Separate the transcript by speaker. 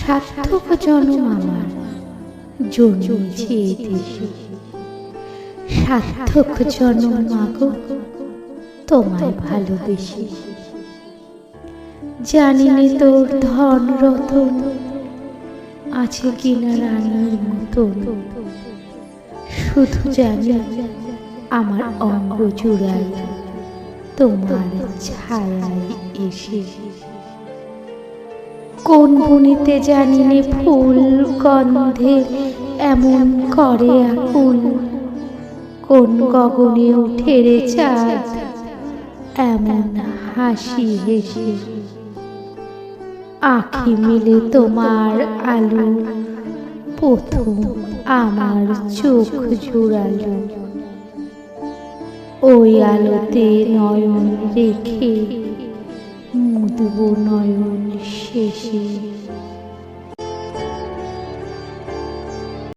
Speaker 1: সার্থক জন্ম আমার জন্মেছে দেশে। সার্থক জন্ম মাগো, তোমায় ভালোবেসে। জানি নে তোর ধন রতন আছে কিনা রানীর মতন। শুধু জানি আমার অঙ্গ জুড়াই তোমার ছায়ায় এসে। কোন বনিতে জানি নে ফুল গন্ধে এমন করে আকুল? কোন গগনে উঠে রে চাঁদ এমন হাসি হেসে? আখি মিলে তোমার আলো, প্রথম আমার চোখ জুড়ালো। ওই আলোতে নয়ন রেখে মুদব নয়ন শেষে।